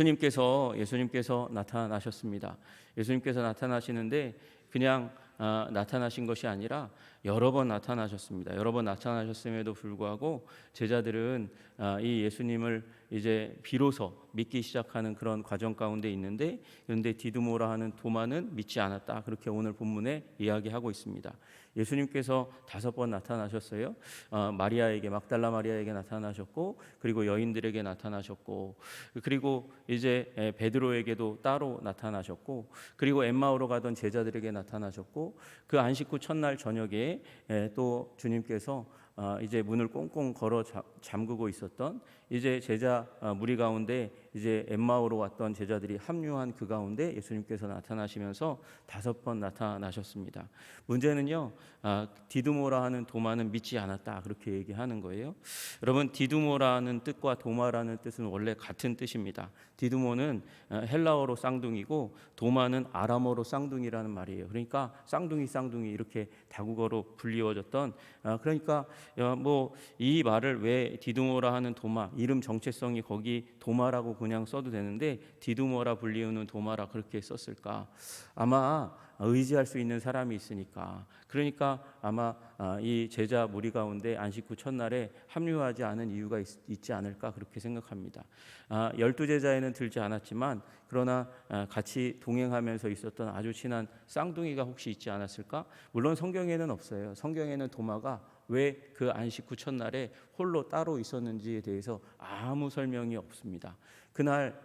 예수님께서 예수님께서 나타나셨습니다. 예수님께서 나타나시는데 그냥 아, 나타나신 것이 아니라 여러 번 나타나셨습니다. 여러 번 나타나셨음에도 불구하고 제자들은 아, 이 예수님을 이제 비로소 믿기 시작하는 그런 과정 가운데 있는데 그런데 디두모라 하는 도마는 믿지 않았다. 그렇게 오늘 본문에 이야기하고 있습니다. 예수님께서 다섯 번 나타나셨어요. 어, 마리아에게 막달라 마리아에게 나타나셨고 그리고 여인들에게 나타나셨고 그리고 이제 에, 베드로에게도 따로 나타나셨고 그리고 엠마오로 가던 제자들에게 나타나셨고 그 안식 후 첫날 저녁에 에, 또 주님께서 어, 이제 문을 꽁꽁 걸어 자- 잠그고 있었던 이제 제자 어, 무리 가운데 이제 엠마오로 왔던 제자들이 합류한 그 가운데 예수님께서 나타나시면서 다섯 번 나타나셨습니다. 문제는요, 아, 디두모라 하는 도마는 믿지 않았다 그렇게 얘기하는 거예요. 여러분 디두모라는 뜻과 도마라는 뜻은 원래 같은 뜻입니다. 디두모는 어, 헬라어로 쌍둥이고 도마는 아람어로 쌍둥이라는 말이에요. 그러니까 쌍둥이 쌍둥이 이렇게 다국어로 불리워졌던 아, 그러니까 뭐 이 말을 왜 디두모라 하는 도마 이름 정체성이 거기 도마라고 그냥 써도 되는데 디두모라 불리우는 도마라 그렇게 썼을까? 아마 의지할 수 있는 사람이 있으니까 그러니까 아마 아, 이 제자 무리 가운데 안식 후 첫날에 합류하지 않은 이유가 있, 지 않을까 그렇게 생각합니다. 아, 열두 제자에는 들지 않았지만 그러나 아, 같이 동행하면서 있었던 아주 친한 쌍둥이가 혹시 있지 않았을까? 물론 성경에는 없어요. 성경에는 도마가 왜 그 안식 후 첫날에 홀로 따로 있었는지에 대해서 아무 설명이 없습니다. 그날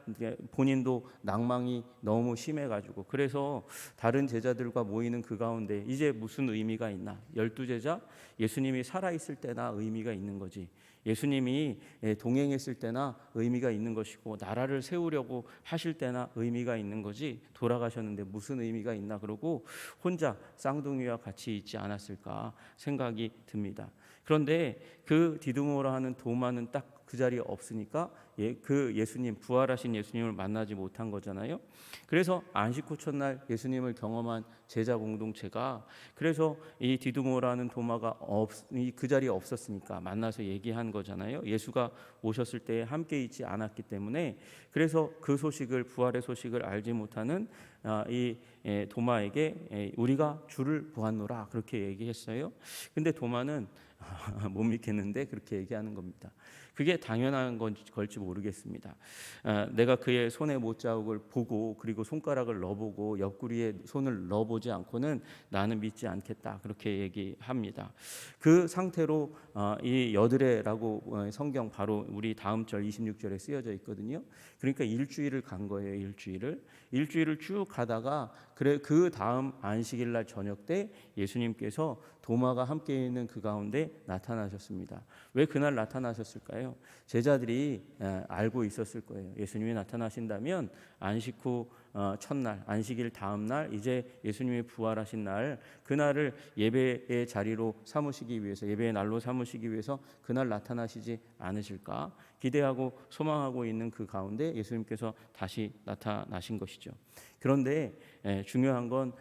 본인도 낭망이 너무 심해가지고 그래서 다른 제자들과 모이는 그 가운데 이제 무슨 의미가 있나? 열두 제자 예수님이 살아 있을 때나 의미가 있는 거지. 예수님이 예, 동행했을 때나 의미가 있는 것이고 나라를 세우려고 하실 때나 의미가 있는 거지 돌아가셨는데 무슨 의미가 있나 그러고 혼자 쌍둥이와 같이 있지 않았을까 생각이 듭니다. 그런데 그 디두모라 하는 도마는 딱 그 자리에 없으니까 예, 그 예수님 부활하신 예수님을 만나지 못한 거잖아요. 그래서 안식 후 첫날 예수님을 경험한 제자 공동체가 그래서 이 디두모라는 도마가 없, 그 자리에 없었으니까 만나서 얘기한 거잖아요. 예수가 오셨을 때 함께 있지 않았기 때문에 그래서 그 소식을 부활의 소식을 알지 못하는 아, 이 예, 도마에게 예, 우리가 주를 보았노라 그렇게 얘기했어요. 근데 도마는 못 믿겠는데 그렇게 얘기하는 겁니다. 그게 당연한 건 걸지 모르겠습니다. 아, 내가 그의 손에 못자국을 보고 그리고 손가락을 넣어보고 옆구리에 손을 넣어보지 않고는 나는 믿지 않겠다 그렇게 얘기합니다. 그 상태로 어, 이 여드레라고 어, 성경 바로 우리 다음 절 26절에 쓰여져 있거든요. 그러니까 일주일을 간 거예요. 일주일을 일주일을 쭉 가다가 그래 그 다음 안식일 날 저녁 때 예수님께서 도마가 함께 있는 그 가운데 나타나셨습니다. 왜 그날 나타나셨을까요? 제자들이 알고 있었을 거예요. 예수님이 나타나신다면 안식 후 어, 첫날 안식일 다음 날 이제 예수님이 부활하신 날 그날을 예배의 자리로 삼으시기 위해서 예배의 날로 삼으시기 위해서 그날 나타나시지 않으실까 기대하고 소망하고 있는 그 가운데 예수님께서 다시 나타나신 것이죠. 그런데 중요한 건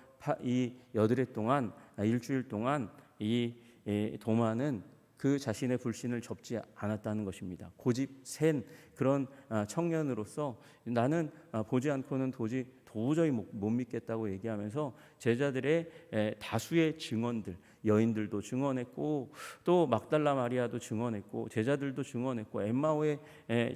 이 여드레 동안 아, 일주일 동안 이 도마는 그 자신의 불신을 접지 않았다는 것입니다. 고집 센 그런 아, 청년으로서 나는 아, 보지 않고는 도저히 도저히 못 믿겠다고 얘기하면서 제자들의 다수의 증언들 여인들도 증언했고 또 막달라 마리아도 증언했고 제자들도 증언했고 엠마오의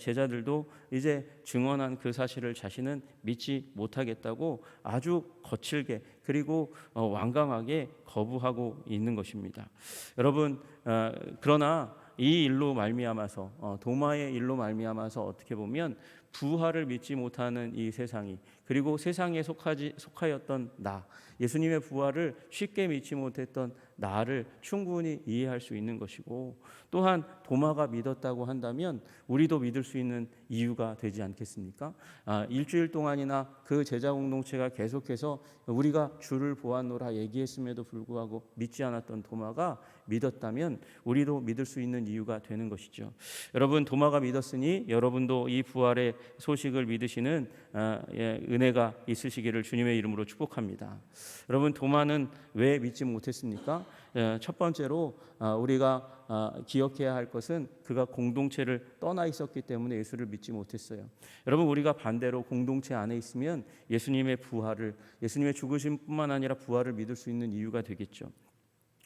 제자들도 이제 증언한 그 사실을 자신은 믿지 못하겠다고 아주 거칠게 그리고 어, 완강하게 거부하고 있는 것입니다. 여러분 어, 그러나 이 일로 말미암아서 어, 도마의 일로 말미암아서 어떻게 보면 부활을 믿지 못하는 이 세상이 그리고 세상에 속하지 속하였던 나 예수님의 부활을 쉽게 믿지 못했던 나를 충분히 이해할 수 있는 것이고 또한 도마가 믿었다고 한다면 우리도 믿을 수 있는 이유가 되지 않겠습니까? 아, 일주일 동안이나 그 제자 공동체가 계속해서 우리가 주를 보았노라 얘기했음에도 불구하고 믿지 않았던 도마가 믿었다면 우리도 믿을 수 있는 이유가 되는 것이죠. 여러분 도마가 믿었으니 여러분도 이 부활의 소식을 믿으시는 아, 예, 은혜가 있으시기를 주님의 이름으로 축복합니다. 여러분 도마는 왜 믿지 못했습니까? 예, 첫 번째로 아, 우리가 아, 기억해야 할 것은 그가 공동체를 떠나 있었기 때문에 예수를 믿지 못했어요. 여러분 우리가 반대로 공동체 안에 있으면 예수님의 부활을 예수님의 죽으심뿐만 아니라 부활을 믿을 수 있는 이유가 되겠죠.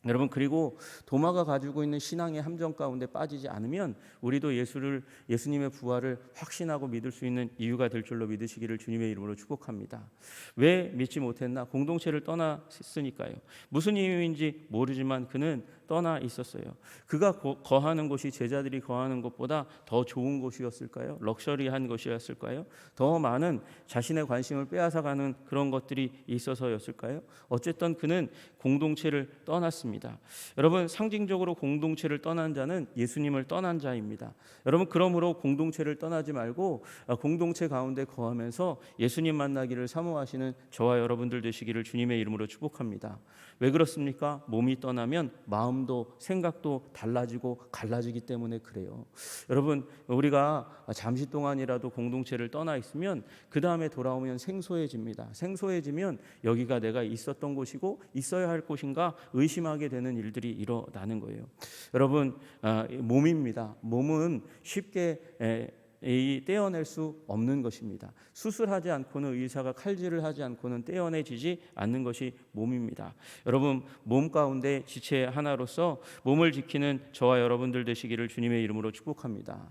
여러분 그리고 도마가 가지고 있는 신앙의 함정 가운데 빠지지 않으면 우리도 예수를 예수님의 부활을 확신하고 믿을 수 있는 이유가 될 줄로 믿으시기를 주님의 이름으로 축복합니다. 왜 믿지 못했나? 공동체를 떠났으니까요. 무슨 이유인지 모르지만 그는 떠나 있었어요. 그가 거, 거하는 곳이 제자들이 거하는 것보다 더 좋은 곳이었을까요? 럭셔리한 것이었을까요? 더 많은 자신의 관심을 빼앗아가는 그런 것들이 있어서였을까요? 어쨌든 그는 공동체를 떠났습니다. 여러분 상징적으로 공동체를 떠난 자는 예수님을 떠난 자입니다. 여러분 그러므로 공동체를 떠나지 말고 아, 공동체 가운데 거하면서 예수님 만나기를 사모하시는 저와 여러분들 되시기를 주님의 이름으로 축복합니다. 왜 그렇습니까? 몸이 떠나면 마음 도 생각도 달라지고 갈라지기 때문에 그래요. 여러분 우리가 잠시 동안이라도 공동체를 떠나 있으면 그 다음에 돌아오면 생소해집니다. 생소해지면 여기가 내가 있었던 곳이고 있어야 할 곳인가 의심하게 되는 일들이 일어나는 거예요. 여러분 아, 몸입니다. 몸은 쉽게 에, 이 떼어낼 수 없는 것입니다. 수술하지 않고는 의사가 칼질을 하지 않고는 떼어내지지 않는 것이 몸입니다. 여러분 몸 가운데 지체 하나로서 몸을 지키는 저와 여러분들 되시기를 주님의 이름으로 축복합니다.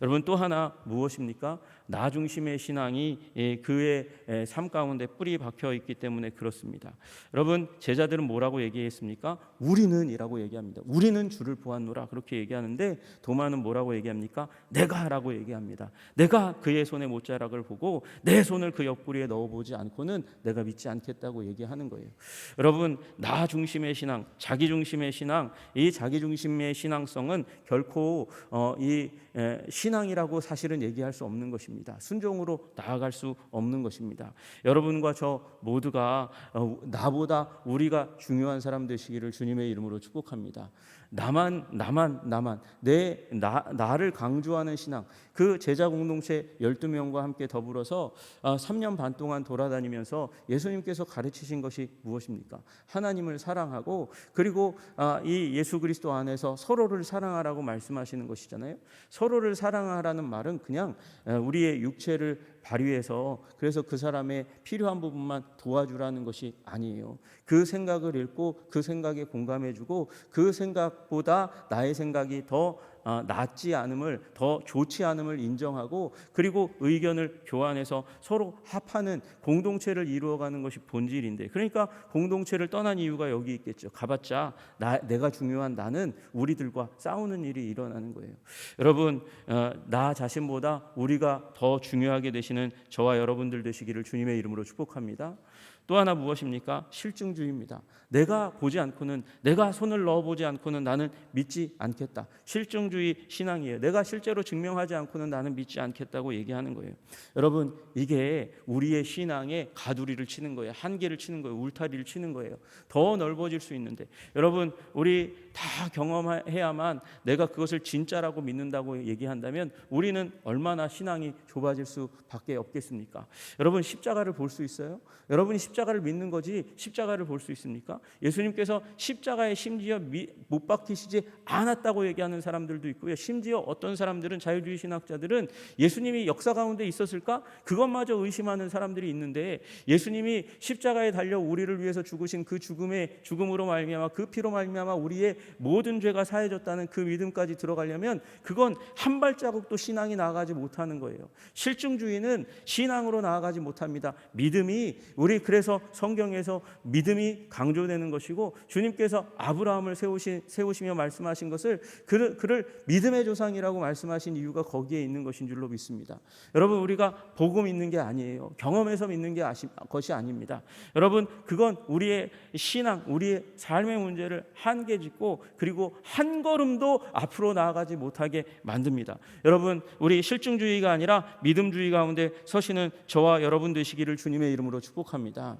여러분 또 하나 무엇입니까? 나 중심의 신앙이 예, 그의 예, 삶 가운데 뿌리 박혀 있기 때문에 그렇습니다. 여러분 제자들은 뭐라고 얘기했습니까? 우리는이라고 얘기합니다. 우리는 주를 보았노라 그렇게 얘기하는데 도마는 뭐라고 얘기합니까? 내가라고 얘기합니다. 내가 그의 손에 못자락을 보고 내 손을 그 옆구리에 넣어보지 않고는 내가 믿지 않겠다고 얘기하는 거예요. 여러분 나 중심의 신앙, 자기 중심의 신앙, 이 자기 중심의 신앙성은 결코 어, 이 에, 신앙이라고 사실은 얘기할 수 없는 것입니다. 순종으로 나아갈 수 없는 것입니다. 여러분과 저 모두가 어, 나보다 우리가 중요한 사람 되시기를 주님의 이름으로 축복합니다. 나만 나만 나만 내 나, 나를 강조하는 신앙 그 제자 공동체 12명과 함께 더불어서 3년 반 동안 돌아다니면서 예수님께서 가르치신 것이 무엇입니까? 하나님을 사랑하고 그리고 아, 이 예수 그리스도 안에서 서로를 사랑하라고 말씀하시는 것이잖아요. 서로를 사랑하라는 말은 그냥 우리 의 육체를 발휘해서 그래서 그 사람의 필요한 부분만 도와주라는 것이 아니에요. 그 생각을 읽고 그 생각에 공감해주고 그 생각보다 나의 생각이 더 아, 낫지 않음을 더 좋지 않음을 인정하고 그리고 의견을 교환해서 서로 합하는 공동체를 이루어가는 것이 본질인데 그러니까 공동체를 떠난 이유가 여기 있겠죠. 가봤자 나, 내가 중요한 나는 우리들과 싸우는 일이 일어나는 거예요. 여러분 어, 나 자신보다 우리가 더 중요하게 되시는 저와 여러분들 되시기를 주님의 이름으로 축복합니다. 또 하나 무엇입니까? 실증주의입니다. 내가 보지 않고는 내가 손을 넣어 보지 않고는 나는 믿지 않겠다. 실증주의 신앙이에요. 내가 실제로 증명하지 않고는 나는 믿지 않겠다고 얘기하는 거예요. 여러분, 이게 우리의 신앙에 가두리를 치는 거예요. 한계를 치는 거예요. 울타리를 치는 거예요. 더 넓어질 수 있는데 여러분, 우리 다 경험해야만 내가 그것을 진짜라고 믿는다고 얘기한다면 우리는 얼마나 신앙이 좁아질 수밖에 없겠습니까? 여러분 십자가를 볼 수 있어요? 여러분이 십자가를 믿는 거지 십자가를 볼 수 있습니까? 예수님께서 십자가에 심지어 미, 못 박히시지 않았다고 얘기하는 사람들도 있고요. 심지어 어떤 사람들은 자유주의 신학자들은 예수님이 역사 가운데 있었을까? 그것마저 의심하는 사람들이 있는데 예수님이 십자가에 달려 우리를 위해서 죽으신 그 죽음의 죽음으로 말미암아 그 피로 말미암아 우리의 모든 죄가 사해졌다는 그 믿음까지 들어가려면 그건 한 발자국도 신앙이 나아가지 못하는 거예요. 실증주의는 신앙으로 나아가지 못합니다. 믿음이 우리 그래서 성경에서 믿음이 강조되는 것이고 주님께서 아브라함을 세우시, 세우시며 말씀하신 것을 그를, 그를 믿음의 조상이라고 말씀하신 이유가 거기에 있는 것인 줄로 믿습니다. 여러분 우리가 복음 있는 게 아니에요. 경험에서 믿는 게 아시, 것이 아닙니다. 여러분 그건 우리의 신앙, 우리의 삶의 문제를 한계 짓고 그리고 한 걸음도 앞으로 나아가지 못하게 만듭니다. 여러분 우리 실증주의가 아니라 믿음주의 가운데 서시는 저와 여러분 되시기를 주님의 이름으로 축복합니다.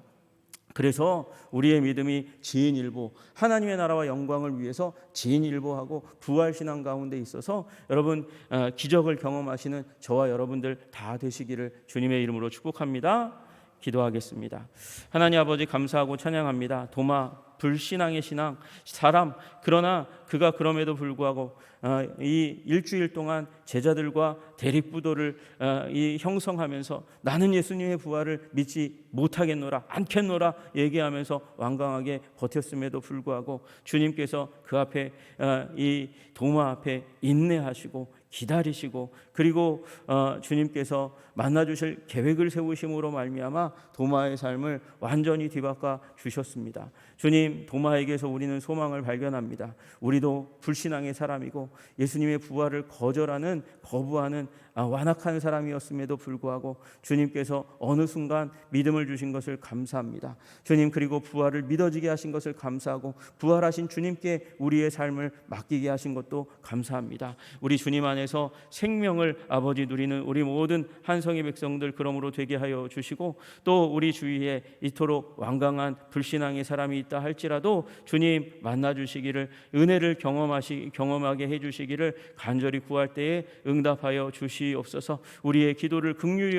그래서 우리의 믿음이 지인일보 하나님의 나라와 영광을 위해서 지인일보하고 부활 신앙 가운데 있어서 여러분 기적을 경험하시는 저와 여러분들 다 되시기를 주님의 이름으로 축복합니다. 기도하겠습니다. 하나님 아버지 감사하고 찬양합니다. 도마 불신앙의 신앙 사람 그러나 그가 그럼에도 불구하고 어, 이 일주일 동안 제자들과 대립부도를 어, 이 형성하면서 나는 예수님의 부활을 믿지 못하겠노라 않겠노라 얘기하면서 완강하게 버텼음에도 불구하고 주님께서 그 앞에 어, 이 도마 앞에 인내하시고 기다리시고 그리고 어, 주님께서 만나 주실 계획을 세우심으로 말미암아 도마의 삶을 완전히 뒤바꿔 주셨습니다. 주님 도마에게서 우리는 소망을 발견합니다. 우리도 불신앙의 사람이고 예수님의 부활을 거절하는 거부하는 아, 완악한 사람이었음에도 불구하고 주님께서 어느 순간 믿음을 주신 것을 감사합니다. 주님 그리고 부활을 믿어지게 하신 것을 감사하고 부활하신 주님께 우리의 삶을 맡기게 하신 것도 감사합니다. 우리 주님 안에 서 생명을 아버지 누리는 우리 모든 한성의 백성들 그러므로 되게 하여 주시고 또 우리 주위에 이토록 완강한 불신앙의 사람이 있다 할지라도 주님 만나 주시기를 은혜를 경험하시 경험하게 해 주시기를 간절히 구할 때에 응답하여 주시옵소서. 우리의 기도를 긍휼히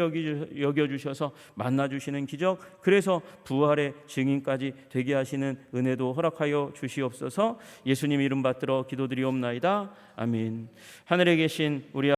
여겨 주셔서 만나 주시는 기적 그래서 부활의 증인까지 되게 하시는 은혜도 허락하여 주시옵소서. 예수님 이름 받들어 기도드리옵나이다. 아멘. 하늘에 계신 우리